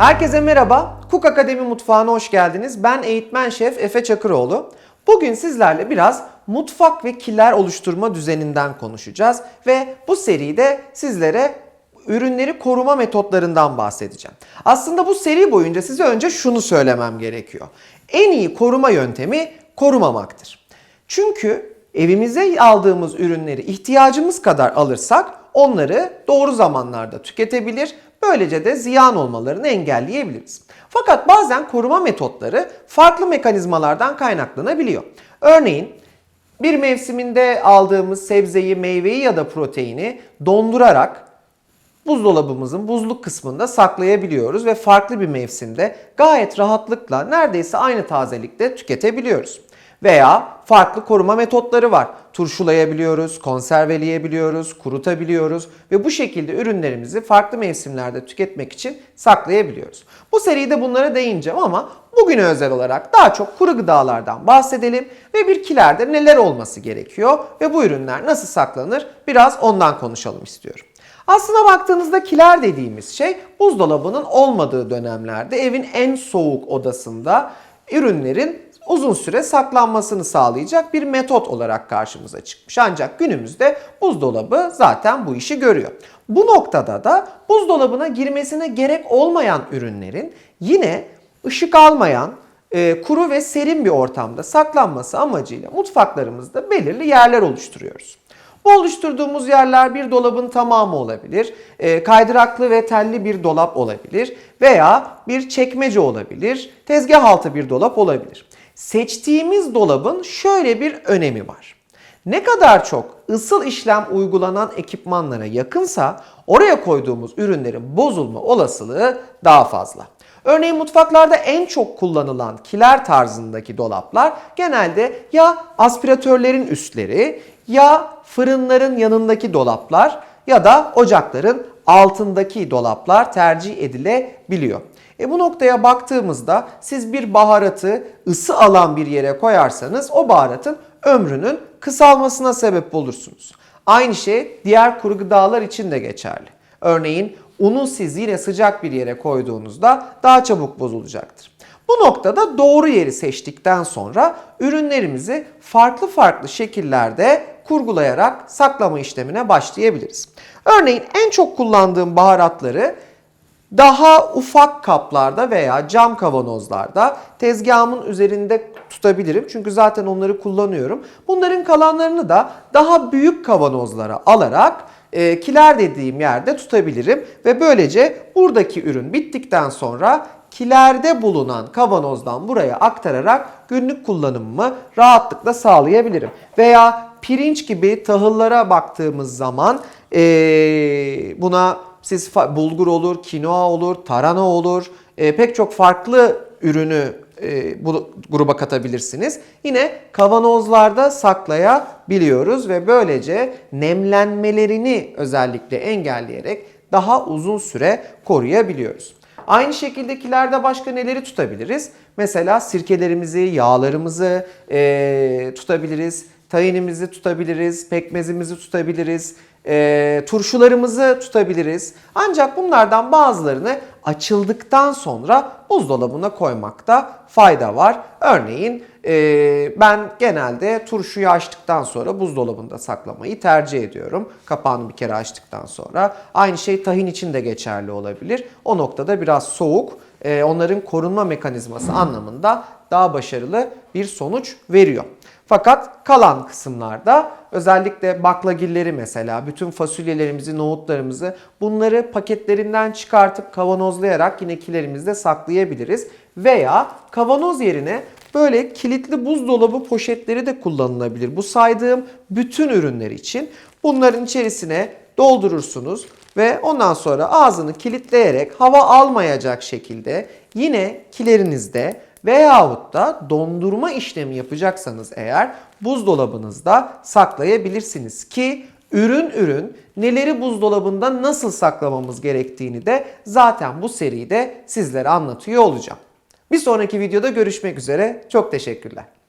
Herkese merhaba. Cook Akademi Mutfağı'na hoş geldiniz. Ben eğitmen şef Efe Çakıroğlu. Bugün sizlerle biraz mutfak ve kiler oluşturma düzeninden konuşacağız ve bu seride sizlere ürünleri koruma metotlarından bahsedeceğim. Aslında bu seri boyunca size önce şunu söylemem gerekiyor. En iyi koruma yöntemi korumamaktır. Çünkü evimize aldığımız ürünleri ihtiyacımız kadar alırsak onları doğru zamanlarda tüketebilir, böylece de ziyan olmalarını engelleyebiliriz. Fakat bazen koruma metotları farklı mekanizmalardan kaynaklanabiliyor. Örneğin bir mevsiminde aldığımız sebzeyi, meyveyi ya da proteini dondurarak buzdolabımızın buzluk kısmında saklayabiliyoruz ve farklı bir mevsimde gayet rahatlıkla neredeyse aynı tazelikte tüketebiliyoruz. Veya farklı koruma metotları var. Turşulayabiliyoruz, konserveleyebiliyoruz, kurutabiliyoruz ve bu şekilde ürünlerimizi farklı mevsimlerde tüketmek için saklayabiliyoruz. Bu seride bunlara değineceğim ama bugüne özel olarak daha çok kuru gıdalardan bahsedelim ve bir kilerde neler olması gerekiyor ve bu ürünler nasıl saklanır biraz ondan konuşalım istiyorum. Aslına baktığınızda kiler dediğimiz şey buzdolabının olmadığı dönemlerde evin en soğuk odasında ürünlerin uzun süre saklanmasını sağlayacak bir metot olarak karşımıza çıkmış. Ancak günümüzde buzdolabı zaten bu işi görüyor. Bu noktada da buzdolabına girmesine gerek olmayan ürünlerin yine ışık almayan, e, kuru ve serin bir ortamda saklanması amacıyla mutfaklarımızda belirli yerler oluşturuyoruz. Bu oluşturduğumuz yerler bir dolabın tamamı olabilir, e, kaydıraklı ve telli bir dolap olabilir veya bir çekmece olabilir, tezgah altı bir dolap olabilir. Seçtiğimiz dolabın şöyle bir önemi var. Ne kadar çok ısıl işlem uygulanan ekipmanlara yakınsa oraya koyduğumuz ürünlerin bozulma olasılığı daha fazla. Örneğin mutfaklarda en çok kullanılan kiler tarzındaki dolaplar genelde ya aspiratörlerin üstleri ya fırınların yanındaki dolaplar ya da ocakların altındaki dolaplar tercih edilebiliyor. E bu noktaya baktığımızda siz bir baharatı ısı alan bir yere koyarsanız o baharatın ömrünün kısalmasına sebep olursunuz. Aynı şey diğer kuru gıdalar için de geçerli. Örneğin unu siz yine sıcak bir yere koyduğunuzda daha çabuk bozulacaktır. Bu noktada doğru yeri seçtikten sonra ürünlerimizi farklı farklı şekillerde kurgulayarak saklama işlemine başlayabiliriz. Örneğin en çok kullandığım baharatları daha ufak kaplarda veya cam kavanozlarda tezgahımın üzerinde tutabilirim. Çünkü zaten onları kullanıyorum. Bunların kalanlarını da daha büyük kavanozlara alarak e, kiler dediğim yerde tutabilirim. Ve böylece buradaki ürün bittikten sonra kilerde bulunan kavanozdan buraya aktararak günlük kullanımımı rahatlıkla sağlayabilirim. Veya pirinç gibi tahıllara baktığımız zaman e, buna siz bulgur olur, kinoa olur, tarhana olur, e, pek çok farklı ürünü e, bu gruba katabilirsiniz. Yine kavanozlarda saklayabiliyoruz ve böylece nemlenmelerini özellikle engelleyerek daha uzun süre koruyabiliyoruz. Aynı şekildekilerde başka neleri tutabiliriz? Mesela sirkelerimizi, yağlarımızı e, tutabiliriz, tayinimizi tutabiliriz, pekmezimizi tutabiliriz, e, turşularımızı tutabiliriz. Ancak bunlardan bazılarını açıldıktan sonra buzdolabına koymakta fayda var. Örneğin e, ben genelde turşuyu açtıktan sonra buzdolabında saklamayı tercih ediyorum. Kapağını bir kere açtıktan sonra. Aynı şey tahin için de geçerli olabilir. O noktada biraz soğuk e, onların korunma mekanizması anlamında daha başarılı bir sonuç veriyor. Fakat kalan kısımlarda özellikle baklagilleri mesela bütün fasulyelerimizi, nohutlarımızı bunları paketlerinden çıkartıp kavanozlayarak yine kilerimizde saklayabiliriz. Veya kavanoz yerine böyle kilitli buzdolabı poşetleri de kullanılabilir. Bu saydığım bütün ürünler için bunların içerisine doldurursunuz ve ondan sonra ağzını kilitleyerek hava almayacak şekilde yine kilerinizde veyahut da dondurma işlemi yapacaksanız eğer buzdolabınızda saklayabilirsiniz ki ürün ürün neleri buzdolabında nasıl saklamamız gerektiğini de zaten bu seride sizlere anlatıyor olacağım. Bir sonraki videoda görüşmek üzere. Çok teşekkürler.